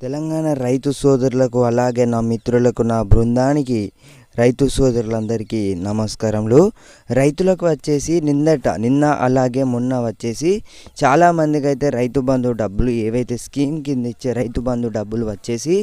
తెలంగాణ రైతు సోదరులకు అలాగే నా మిత్రులకు నా బృందానికి రైతు సోదరులందరికీ నమస్కారములు. రైతులకు వచ్చేసి నిన్నట నిన్న అలాగే మొన్న వచ్చేసి చాలామందికి అయితే రైతు బంధు డబ్బులు ఏవైతే స్కీమ్ కింద ఇచ్చే రైతు బంధు డబ్బులు వచ్చేసి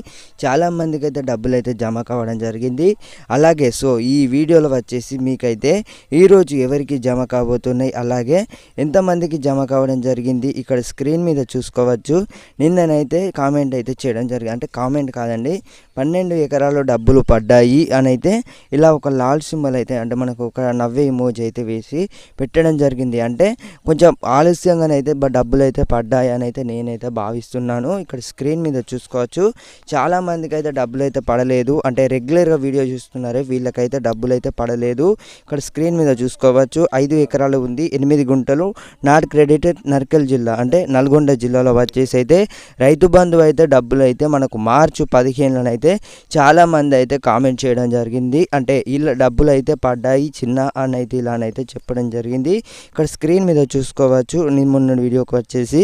చాలామందికి అయితే డబ్బులు అయితే జమ కావడం జరిగింది. అలాగే సో ఈ వీడియోలో వచ్చేసి మీకైతే ఈరోజు ఎవరికి జమ కాబోతున్నాయి అలాగే ఎంతమందికి జమ కావడం జరిగింది ఇక్కడ స్క్రీన్ మీద చూసుకోవచ్చు. నిన్ననైతే కామెంట్ అయితే చేయడం జరిగింది. అంటే కామెంట్ కాదండి పన్నెండు ఎకరాలు డబ్బులు పడ్డాయి అని అయితే ఇలా ఒక లాల్ సింబల్ అయితే అంటే మనకు ఒక నవ్వే ఇమోజ్ అయితే వేసి పెట్టడం జరిగింది. అంటే కొంచెం ఆలస్యంగానైతే డబ్బులు అయితే పడ్డాయి అని అయితే నేనైతే భావిస్తున్నాను. ఇక్కడ స్క్రీన్ మీద చూసుకోవచ్చు. చాలా మందికి అయితే డబ్బులు అయితే పడలేదు. అంటే రెగ్యులర్గా వీడియో చూస్తున్నారే. వీళ్ళకైతే డబ్బులు అయితే పడలేదు. ఇక్కడ స్క్రీన్ మీద చూసుకోవచ్చు. ఐదు ఎకరాలు ఉంది. ఎనిమిది గుంటలు. నాట్ క్రెడిటెడ్ నర్కల్ జిల్లా అంటే నల్గొండ జిల్లాలో వచ్చేసి అయితే రైతు బంధువు అయితే డబ్బులు అయితే మనకు మార్చి పదిహేనులోనైతే చాలామంది అయితే కామెంట్ చేయడం జరిగింది. అంటే వీళ్ళ డబ్బులు అయితే పడ్డాయి. చిన్న అని అయితే ఇలా అని అయితే చెప్పడం జరిగింది. ఇక్కడ స్క్రీన్ మీద చూసుకోవచ్చు. నేను మొన్న వీడియోకి వచ్చేసి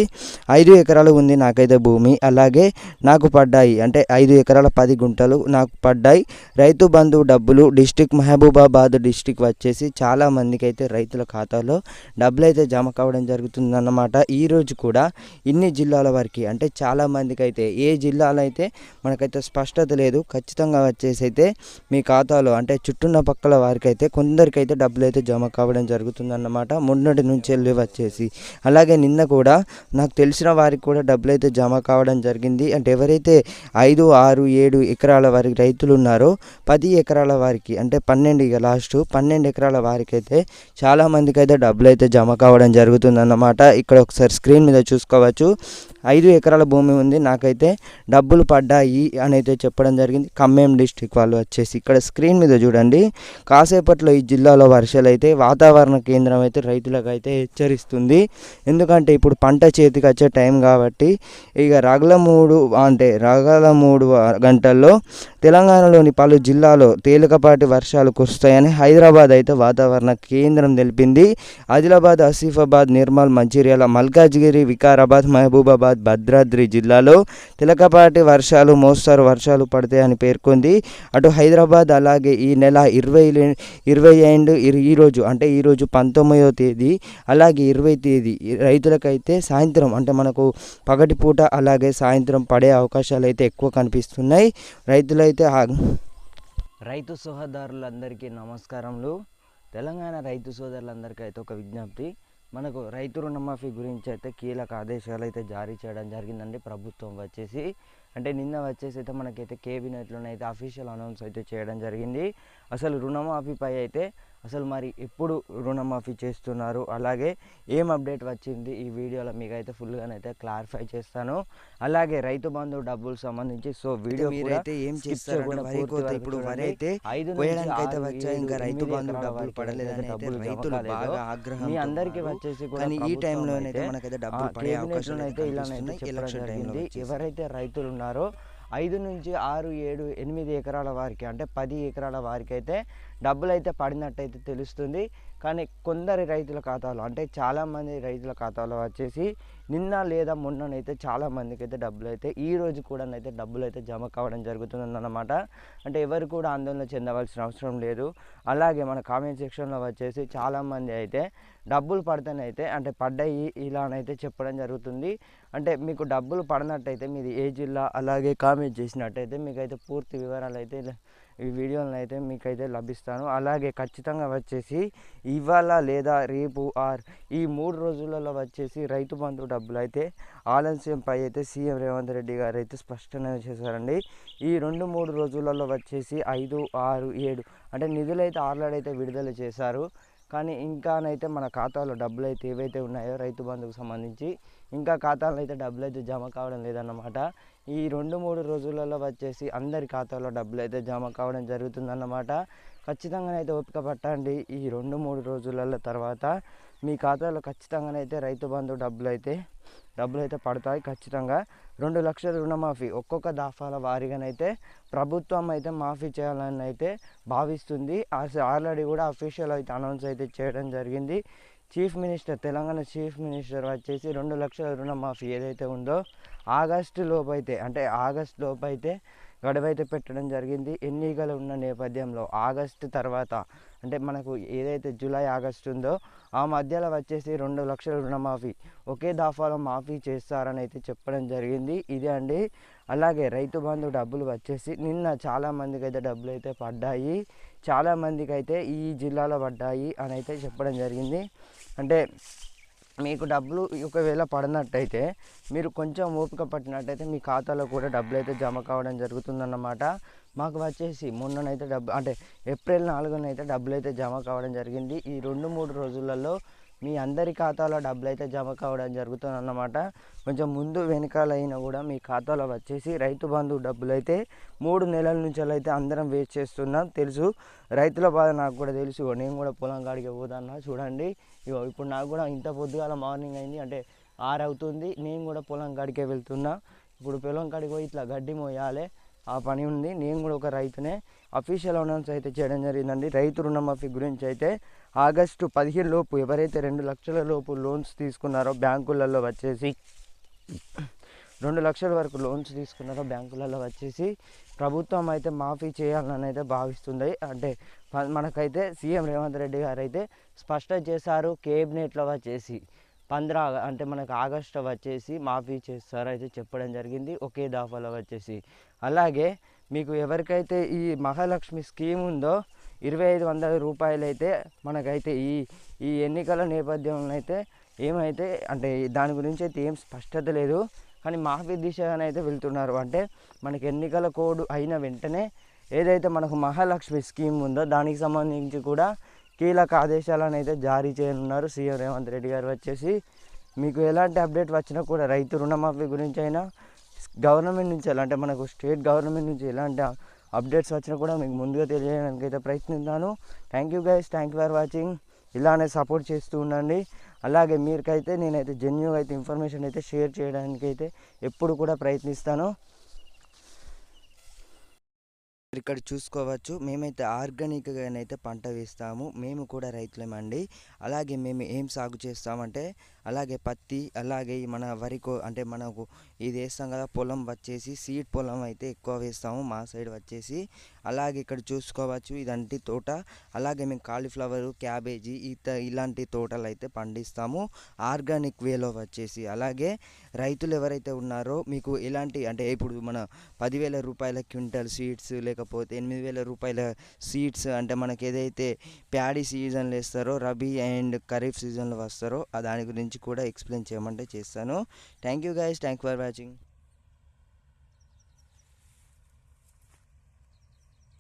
ఐదు ఎకరాలు ఉంది నాకైతే భూమి. అలాగే నాకు పడ్డాయి. అంటే ఐదు ఎకరాల పది గుంటలు నాకు పడ్డాయి. రైతు బంధు డబ్బులు డిస్టిక్ మహబూబాబాద్ డిస్టిక్ వచ్చేసి చాలా మందికి అయితే రైతుల ఖాతాలో డబ్బులు అయితే జమ కావడం జరుగుతుందన్నమాట. అన్నమాట ఈరోజు కూడా ఇన్ని జిల్లాల వరకు అంటే చాలా మందికి అయితే ఏ జిల్లాలో అయితే మనకైతే స్పష్టత లేదు ఖచ్చితంగా వచ్చేసి అయితే మీ ఖాతా ప్రాంతాలు అంటే చుట్టున్న పక్కల వారికి అయితే కొందరికైతే డబ్బులు అయితే జమ కావడం జరుగుతుందన్నమాట. మొన్నటి నుంచి వెళ్ళి వచ్చేసి. అలాగే నిన్న కూడా నాకు తెలిసిన వారికి కూడా డబ్బులు అయితే జమ కావడం జరిగింది. అంటే ఎవరైతే ఐదు ఆరు ఏడు ఎకరాల వారికి రైతులు ఉన్నారో పది ఎకరాల వారికి అంటే పన్నెండు ఇక లాస్ట్ పన్నెండు ఎకరాల వారికి అయితే చాలా మందికి అయితే డబ్బులు అయితే జమ కావడం జరుగుతుందన్నమాట. ఇక్కడ ఒకసారి స్క్రీన్ మీద చూసుకోవచ్చు. ఐదు ఎకరాల భూమి ఉంది. నాకైతే డబ్బులు పడ్డాయి అని అయితే చెప్పడం జరిగింది. ఖమ్మం డిస్టిక్ వాళ్ళు వచ్చేసి ఇక్కడ స్క్రీన్ మీద చూడండి. కాసేపట్లో ఈ జిల్లాలో వర్షాలు అయితే వాతావరణ కేంద్రం అయితే రైతులకు అయితే హెచ్చరిస్తుంది. ఎందుకంటే ఇప్పుడు పంట చేతికి వచ్చే టైం కాబట్టి ఇక రగల మూడు అంటే రగల మూడు గంటల్లో తెలంగాణలోని పలు జిల్లాలో తేలికపాటి వర్షాలు కురుస్తాయని హైదరాబాద్ అయితే వాతావరణ కేంద్రం తెలిపింది. ఆదిలాబాద్ ఆసిఫాబాద్ నిర్మల్ మంచిర్యాల మల్కాజ్గిరి వికారాబాద్ మహబూబాబాద్ భద్రాద్రి జిల్లాలో తిలకపాటి వర్షాలు మోస్తారు వర్షాలు పడతాయని పేర్కొంది. అటు హైదరాబాద్ అలాగే ఈ నెల ఇరవై ఇరవై అండ్ ఈరోజు అంటే ఈరోజు పంతొమ్మిదవ తేదీ అలాగే ఇరవై తేదీ రైతులకైతే సాయంత్రం అంటే మనకు పగటిపూట అలాగే సాయంత్రం పడే అవకాశాలు అయితే ఎక్కువ కనిపిస్తున్నాయి. రైతులైతే రైతు సోదరులందరికీ నమస్కారములు. తెలంగాణ రైతు సోదరులందరికీ అయితే ఒక విజ్ఞప్తి. మనకు రైతు రుణమాఫీ గురించి అయితే కీలక ఆదేశాలు అయితే జారీ చేయడం జరిగిందండి. ప్రభుత్వం వచ్చేసి అంటే నిన్న వచ్చేసి అయితే మనకైతే కేబినెట్లోనైతే అయితే అఫీషియల్ అనౌన్స్ అయితే చేయడం జరిగింది. అసలు రుణమాఫీపై అయితే అసలు మరి ఎప్పుడు రుణమాఫీ చేస్తున్నారు? అలాగే ఏం అప్డేట్ వచ్చింది? ఈ వీడియోలో మీకు అయితే ఫుల్గానైతే క్లారిఫై చేస్తాను. అలాగే రైతు బంధు డబ్బులు సంబంధించి సో వీడియో మీరైతే ఏం వరకు ఇప్పుడు. అయితే ఐదు అయితే వచ్చాయి. ఇంకా రైతు బంధు డబ్బులు పడలేదని రైతులు. బాగా ఆగ్రహం మీ అందరికీ వచ్చేసి కూడా ఈ టైంలోనైతే అయితే, మనకైతే డబ్బులు పడే కేబినెట్లోనైతే అయితే ఇలానైతే ఎలక్షన్ టైంలో. ఎవరైతే రైతులు ఉన్నారో ఐదు నుంచి ఆరు ఏడు ఎనిమిది ఎకరాల వారికి అంటే పది ఎకరాల వారికి అయితే డబ్బులు అయితే పడినట్టయితే తెలుస్తుంది. కానీ కొందరి రైతుల ఖాతాలో అంటే చాలామంది రైతుల ఖాతాలో వచ్చేసి నిన్న లేదా మొన్ననైతే చాలా మందికి అయితే డబ్బులు అయితే ఈ రోజు కూడా అయితే డబ్బులు అయితే జమ కావడం జరుగుతుందన్నమాట. అంటే ఎవరు కూడా ఆందోళన చెందవలసిన అవసరం లేదు. అలాగే మన కామెంట్ సెక్షన్లో వచ్చేసి చాలామంది అయితే డబ్బులు పడితేనైతే అంటే పడ్డాయి ఇలానైతే చెప్పడం జరుగుతుంది. అంటే మీకు డబ్బులు పడినట్టయితే మీది ఏ జిల్లా అలాగే కామెంట్ చేసినట్టయితే మీకైతే పూర్తి వివరాలు అయితే ఈ వీడియోలను అయితే మీకైతే లభిస్తాను. అలాగే ఖచ్చితంగా వచ్చేసి ఇవాళ లేదా రేపు ఆర్ ఈ మూడు రోజులలో వచ్చేసి రైతు బంధు డబ్బులు అయితే ఆలస్యంపై అయితే సీఎం రేవంత్ రెడ్డి గారు అయితే స్పష్టంగా చేశారండి. ఈ రెండు మూడు రోజులలో వచ్చేసి ఐదు ఆరు ఏడు అంటే నిధులైతే అయితే విడుదల చేశారు. కానీ ఇంకానైతే మన ఖాతాలో డబ్బులు అయితే ఏవైతే ఉన్నాయో రైతు బంధుకు సంబంధించి ఇంకా ఖాతాలో అయితే డబ్బులు అయితే జమ కావడం లేదన్నమాట. ఈ రెండు మూడు రోజులలో వచ్చేసి అందరి ఖాతాలో డబ్బులు అయితే జమ కావడం జరుగుతుందన్నమాట. ఖచ్చితంగానైతే ఓపిక పట్టండి. ఈ రెండు మూడు రోజులలో తర్వాత మీ ఖాతాలో ఖచ్చితంగానైతే రైతు బంధు డబ్బులు అయితే డబ్బులు అయితే పడతాయి ఖచ్చితంగా. రెండు లక్షల రుణమాఫీ ఒక్కొక్క దాఫాల వారీగానైతే ప్రభుత్వం అయితే మాఫీ చేయాలని అయితే భావిస్తుంది. ఆల్రెడీ కూడా అఫీషియల్ అయితే అనౌన్స్ అయితే చేయడం జరిగింది. Chief minister Telangana chief minister వచ్చేసి రెండు లక్షల రుణమాఫీ ఏదైతే ఉందో ఆగస్టు లోపైతే అంటే ఆగస్ట్ లోపైతే గడువైతే పెట్టడం జరిగింది. ఎన్నికలు ఉన్న నేపథ్యంలో ఆగస్టు తర్వాత అంటే మనకు ఏదైతే జూలై ఆగస్టు ఉందో ఆ మధ్యలో వచ్చేసి రెండు లక్షల రుణమాఫీ ఒకే దఫాలో మాఫీ చేస్తారని అయితే చెప్పడం జరిగింది. ఇదే అండి. అలాగే రైతు బంధు డబ్బులు వచ్చేసి నిన్న చాలామందికి అయితే డబ్బులు అయితే పడ్డాయి. చాలామందికి అయితే ఈ జిల్లాలో పడ్డాయి అని అయితే చెప్పడం జరిగింది. అంటే మీకు డబ్బులు ఒకవేళ పడినట్టయితే మీరు కొంచెం ఓపిక పట్టినట్టయితే మీ ఖాతాలో కూడా డబ్బులు అయితే జమ కావడం జరుగుతుందన్నమాట. మాకు వచ్చేసి మొన్ననైతే డబ్బు అంటే ఏప్రిల్ నాలుగునైతే డబ్బులు అయితే జమ కావడం జరిగింది. ఈ రెండు మూడు రోజులలో మీ అందరి ఖాతాలో డబ్బులు అయితే జమ కావడం జరుగుతుంది అన్నమాట కొంచెం ముందు వెనకాలైనా కూడా మీ ఖాతాలో వచ్చేసి రైతు బంధు డబ్బులు అయితే మూడు నెలల నుంచి అయితే అందరం వేస్ట్ చేస్తున్నాం. తెలుసు. రైతుల బాధ నాకు కూడా తెలుసు. నేను కూడా పొలం కాడికి పోదన్నా చూడండి. ఇగో ఇప్పుడు నాకు కూడా ఇంత పొద్దుగాల మార్నింగ్ అయింది. అంటే ఆరు అవుతుంది నేను కూడా పొలం కాడికే వెళ్తున్నా. ఇప్పుడు పొలం కాడికి పోయి ఇట్లా గడ్డి మోయాలి. ఆ పని ఉంది. నేను కూడా ఒక రైతునే. అఫీషియల్ అనౌన్స్ అయితే చేయడం జరిగిందండి. రైతు రుణమాఫీ గురించి అయితే ఆగస్టు పదిహేను లోపు ఎవరైతే రెండు లక్షల లోపు లోన్స్ తీసుకున్నారో బ్యాంకులలో వచ్చేసి రెండు లక్షల వరకు లోన్స్ తీసుకున్నారో బ్యాంకులలో వచ్చేసి ప్రభుత్వం అయితే మాఫీ చేయాలని అయితే భావిస్తుంది. అంటే మనకైతే సీఎం రేవంత్ రెడ్డి గారు అయితే స్పష్టం చేశారు. కేబినెట్లో వచ్చేసి పంద్రా అంటే మనకు ఆగస్టు వచ్చేసి మాఫీ చేస్తారు అయితే చెప్పడం జరిగింది. ఒకే దాఫాలో వచ్చేసి. అలాగే మీకు ఎవరికైతే ఈ మహాలక్ష్మి స్కీమ్ ఉందో ఇరవై ఐదు వందల రూపాయలు అయితే మనకైతే ఈ ఈ ఎన్నికల నేపథ్యంలో అయితే ఏమైతే అంటే దాని గురించి అయితే ఏం స్పష్టత లేదు. కానీ మాఫీ దిశగానే అయితే వెళ్తున్నారు. అంటే మనకి ఎన్నికల కోడ్ అయిన వెంటనే ఏదైతే మనకు మహాలక్ష్మి స్కీమ్ ఉందో దానికి సంబంధించి కూడా కీలక ఆదేశాలను అయితే జారీ చేయనున్నారు సీఎం రేవంత్ రెడ్డి గారు. వచ్చేసి మీకు ఎలాంటి అప్డేట్ వచ్చినా కూడా రైతు రుణమాఫీ గురించి అయినా గవర్నమెంట్ నుంచి ఎలా అంటే మనకు స్టేట్ గవర్నమెంట్ నుంచి ఎలాంటి అప్డేట్స్ వచ్చినా కూడా మీకు ముందుగా తెలియడానికి అయితే ప్రయత్నిస్తాను thank you guys thank you for watching. ఇలానే సపోర్ట్ చేస్తూ ఉండండి. అలాగే మీరుకైతే నేనైతే జెన్యున్ అయితే ఇన్ఫర్మేషన్ అయితే షేర్ చేయడానికి అయితే ఎప్పుడు కూడా ప్రయత్నిస్తాను. ఇక్కడ చూసుకోవచ్చు. మేమైతే ఆర్గానిక్గానైతే పంట వేస్తాము. మేము కూడా రైతులమండి. అలాగే మేము ఏం సాగు చేస్తామంటే అలాగే పత్తి అలాగే మన వరికో అంటే మనకు ఇది వేస్తాం కదా పొలం వచ్చేసి సీడ్ పొలం అయితే ఎక్కువ వేస్తాము మా సైడ్ వచ్చేసి. అలాగే ఇక్కడ చూసుకోవచ్చు ఇదంటి తోట. అలాగే మేము కాలీఫ్లవర్ క్యాబేజీ ఇత ఇలాంటి తోటలు అయితే పండిస్తాము. ఆర్గానిక్ వేలో వచ్చేసి. అలాగే రైతులు ఎవరైతే ఉన్నారో మీకు ఎలాంటి అంటే ఇప్పుడు మన పదివేల రూపాయల క్వింటల్ సీడ్స్ లేకపోతే ఎనిమిది వేల రూపాయల సీడ్స్ అంటే మనకి ఏదైతే ప్యాడీ సీజన్లో వేస్తారో రబీ అండ్ ఖరీఫ్ సీజన్లో వస్తారో దాని గురించి కూడా ఎక్స్ప్లెయిన్ చేయమంటే చేస్తాను. Thank you guys thank for watching